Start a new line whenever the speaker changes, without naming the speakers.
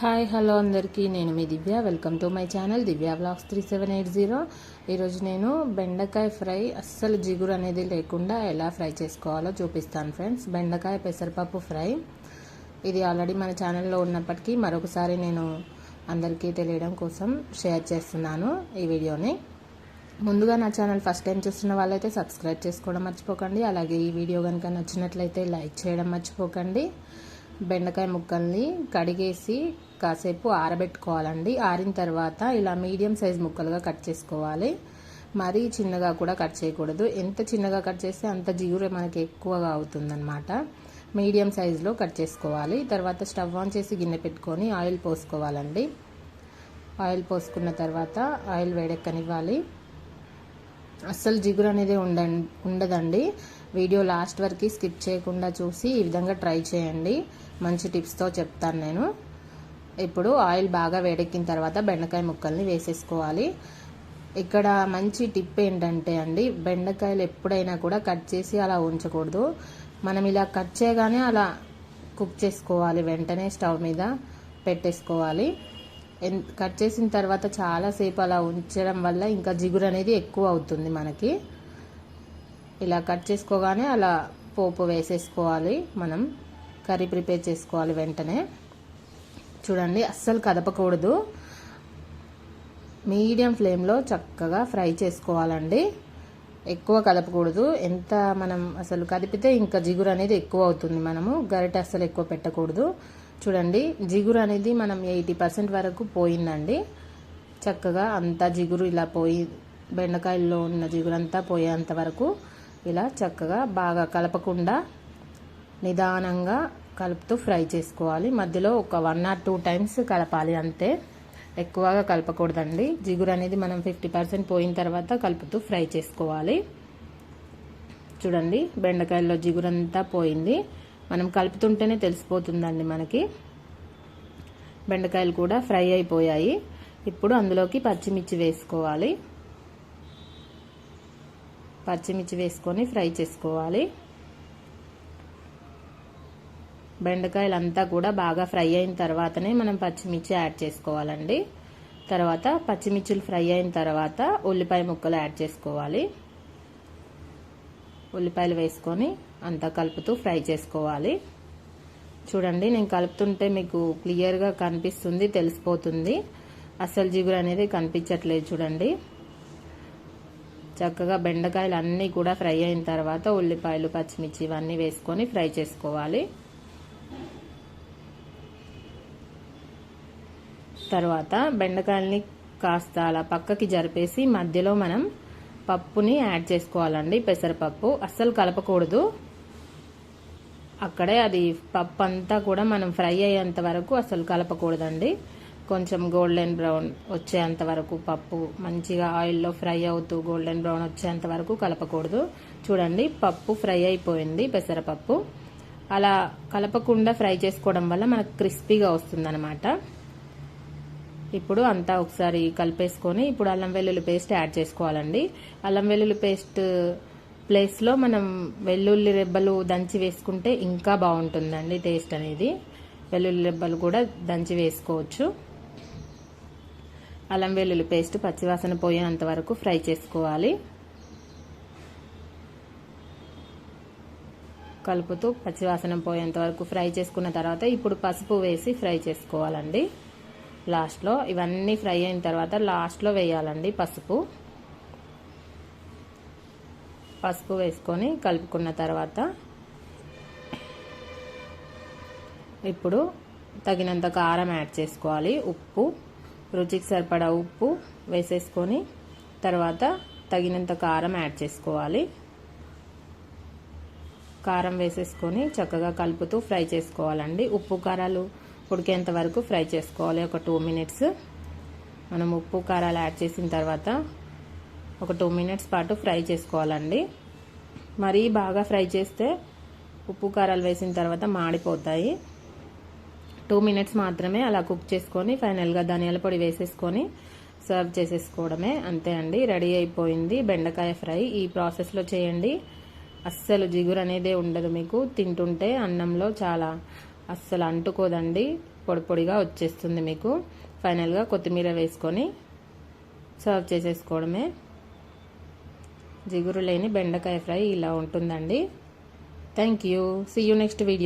Hi hello అందరికీ. నేను మీ Divya. Welcome to my channel Divya blogs three seven eight zero. ఈరోజు నేను బెండకాయ ఫ్రై అస్సలు జిగురు అనేది లేకుండా ఎలా ఫ్రై చేసుకోవాలో చూపిస్తాను ఫ్రెండ్స్. బెండకాయ పెసరపప్పు ఫ్రై. ఇది ఆల్రెడీ మన ఛానల్లో ఉన్నప్పటికీ మరొకసారి నేను అందరికీ తెలియడం కోసం షేర్ చేస్తున్నాను ఈ వీడియోని. ముందుగా నా ఛానల్ ఫస్ట్ టైం చూస్తున్న వాళ్ళైతే సబ్స్క్రైబ్ చేసుకోవడం మర్చిపోకండి. అలాగే ఈ వీడియో కనుక నచ్చినట్లయితే లైక్ చేయడం మర్చిపోకండి. బెండకాయ ముక్కల్ని కడిగేసి కాసేపు ఆరబెట్టుకోవాలండి. ఆరిన తర్వాత ఇలా మీడియం సైజ్ ముక్కలుగా కట్ చేసుకోవాలి. మరీ చిన్నగా కూడా కట్ చేయకూడదు. ఎంత చిన్నగా కట్ చేస్తే అంత జీవురే మనకి ఎక్కువగా అవుతుందన్నమాట. మీడియం సైజులో కట్ చేసుకోవాలి. తర్వాత స్టవ్ ఆన్ చేసి గిన్నె పెట్టుకొని ఆయిల్ పోసుకోవాలండి. ఆయిల్ పోసుకున్న తర్వాత ఆయిల్ వేడెక్కనివ్వాలి. అస్సలు జిగురు అనేది ఉండ ఉండదండి. వీడియో లాస్ట్ వరకు స్కిప్ చేయకుండా చూసి ఈ విధంగా ట్రై చేయండి. మంచి టిప్స్తో చెప్తాను నేను. ఇప్పుడు ఆయిల్ బాగా వేడెక్కిన తర్వాత బెండకాయ ముక్కల్ని వేసేసుకోవాలి. ఇక్కడ మంచి టిప్ ఏంటంటే అండి బెండకాయలు ఎప్పుడైనా కూడా కట్ చేసి అలా ఉంచకూడదు. మనం ఇలా కట్ చేయగానే అలా కుక్ చేసుకోవాలి. వెంటనే స్టవ్ మీద పెట్టేసుకోవాలి. కట్ చేసిన తర్వాత చాలాసేపు అలా ఉంచడం వల్ల ఇంకా జిగురు అనేది ఎక్కువ అవుతుంది మనకి. ఇలా కట్ చేసుకోగానే అలా పోపు వేసేసుకోవాలి మనం కర్రీ ప్రిపేర్ చేసుకోవాలి వెంటనే. చూడండి అస్సలు కదపకూడదు. మీడియం ఫ్లేమ్లో చక్కగా ఫ్రై చేసుకోవాలండి. ఎక్కువ కదపకూడదు. ఎంత మనం అసలు కదిపితే ఇంకా జిగురు అనేది ఎక్కువ అవుతుంది మనము. గరిట అస్సలు ఎక్కువ పెట్టకూడదు. చూడండి జిగురు అనేది మనం ఎయిటీ పర్సెంట్ వరకు పోయిందండి. చక్కగా అంతా జిగురు ఇలా పోయి బెండకాయల్లో ఉన్న జిగురు అంతా పోయేంత వరకు ఇలా చక్కగా బాగా కలపకుండా నిదానంగా కలుపుతూ ఫ్రై చేసుకోవాలి. మధ్యలో ఒక వన్ ఆర్ టూ టైమ్స్ కలపాలి అంతే. ఎక్కువగా కలపకూడదండి. జిగురు అనేది మనం ఫిఫ్టీ పర్సెంట్ పోయిన తర్వాత కలుపుతూ ఫ్రై చేసుకోవాలి. చూడండి బెండకాయల్లో జిగురంతా పోయింది. మనం కలుపుతుంటేనే తెలిసిపోతుందండి మనకి. బెండకాయలు కూడా ఫ్రై అయిపోయాయి. ఇప్పుడు అందులోకి పచ్చిమిర్చి వేసుకోవాలి. పచ్చిమిర్చి వేసుకొని ఫ్రై చేసుకోవాలి. బెండకాయలు అంతా కూడా బాగా ఫ్రై అయిన తర్వాతనే మనం పచ్చిమిర్చి యాడ్ చేసుకోవాలండి. తర్వాత పచ్చిమిర్చిలు ఫ్రై అయిన తర్వాత ఉల్లిపాయ ముక్కలు యాడ్ చేసుకోవాలి. ఉల్లిపాయలు వేసుకొని అంతా కలుపుతూ ఫ్రై చేసుకోవాలి. చూడండి నేను కలుపుతుంటే మీకు క్లియర్గా కనిపిస్తుంది తెలిసిపోతుంది. అసలు జిగురు అనేది కనిపించట్లేదు చూడండి. చక్కగా బెండకాయలు అన్నీ కూడా ఫ్రై అయిన తర్వాత ఉల్లిపాయలు పచ్చిమిర్చి ఇవన్నీ వేసుకొని ఫ్రై చేసుకోవాలి. తర్వాత బెండకాయల్ని కాస్త అలా పక్కకి జరిపేసి మధ్యలో మనం పప్పుని యాడ్ చేసుకోవాలండి పెసరపప్పు. అస్సలు కలపకూడదు. అక్కడే అది పప్పు అంతా కూడా మనం ఫ్రై అయ్యేంత వరకు అసలు కలపకూడదండి. కొంచెం గోల్డెన్ బ్రౌన్ వచ్చేంత వరకు పప్పు మంచిగా ఆయిల్లో ఫ్రై అవుతూ గోల్డెన్ బ్రౌన్ వచ్చేంత వరకు కలపకూడదు. చూడండి పప్పు ఫ్రై అయిపోయింది పెసరపప్పు. అలా కలపకుండా ఫ్రై చేసుకోవడం వల్ల మనకు క్రిస్పీగా వస్తుందన్నమాట. ఇప్పుడు అంతా ఒకసారి కలిపేసుకొని ఇప్పుడు అల్లం వెల్లుల్లి పేస్ట్ యాడ్ చేసుకోవాలండి. అల్లం వెల్లుల్లి పేస్ట్ ప్లేస్లో మనం వెల్లుల్లి రెబ్బలు దంచి వేసుకుంటే ఇంకా బాగుంటుందండి టేస్ట్ అనేది. వెల్లుల్లి రెబ్బలు కూడా దంచి వేసుకోవచ్చు. అల్లం వెల్లుల్లి పేస్ట్ పచ్చివాసన పోయేంత వరకు ఫ్రై చేసుకోవాలి. కలుపుతూ పచ్చివాసన పోయేంత వరకు ఫ్రై చేసుకున్న తర్వాత ఇప్పుడు పసుపు వేసి ఫ్రై చేసుకోవాలండి. లాస్ట్లో ఇవన్నీ ఫ్రై అయిన తర్వాత లాస్ట్లో వేయాలండి పసుపు. పసుపు వేసుకొని కలుపుకున్న తర్వాత ఇప్పుడు తగినంత కారం యాడ్ చేసుకోవాలి ఉప్పు. రుచికి సరిపడా ఉప్పు వేసేసుకొని తర్వాత తగినంత కారం యాడ్ చేసుకోవాలి. కారం వేసేసుకొని చక్కగా కలుపుతూ ఫ్రై చేసుకోవాలండి. ఉప్పు కారాలు ఉడికేంత వరకు ఫ్రై చేసుకోవాలి. ఒక టూ మినిట్స్. మనం ఉప్పు కారాలు యాడ్ చేసిన తర్వాత ఒక టూ మినిట్స్ పాటు ఫ్రై చేసుకోవాలండి. మరీ బాగా ఫ్రై చేస్తే ఉప్పు కారాలు వేసిన తర్వాత మాడిపోతాయి. టూ మినిట్స్ మాత్రమే అలా కుక్ చేసుకొని ఫైనల్గా ధనియాల పొడి వేసేసుకొని సర్వ్ చేసేసుకోవడమే. అంతే అండి రెడీ అయిపోయింది బెండకాయ ఫ్రై. ఈ ప్రాసెస్లో చేయండి. అస్సలు జిగురు అనేది ఉండదు మీకు. తింటుంటే అన్నంలో చాలా అస్సలు అంటుకోదండి. పొడి పొడిగా వచ్చేస్తుంది మీకు. ఫైనల్గా కొత్తిమీర వేసుకొని సర్వ్ చేసేసుకోవడమే. జిగురు లేని బెండకాయ ఫ్రై ఇలా ఉంటుందండి. Thank you. See you next video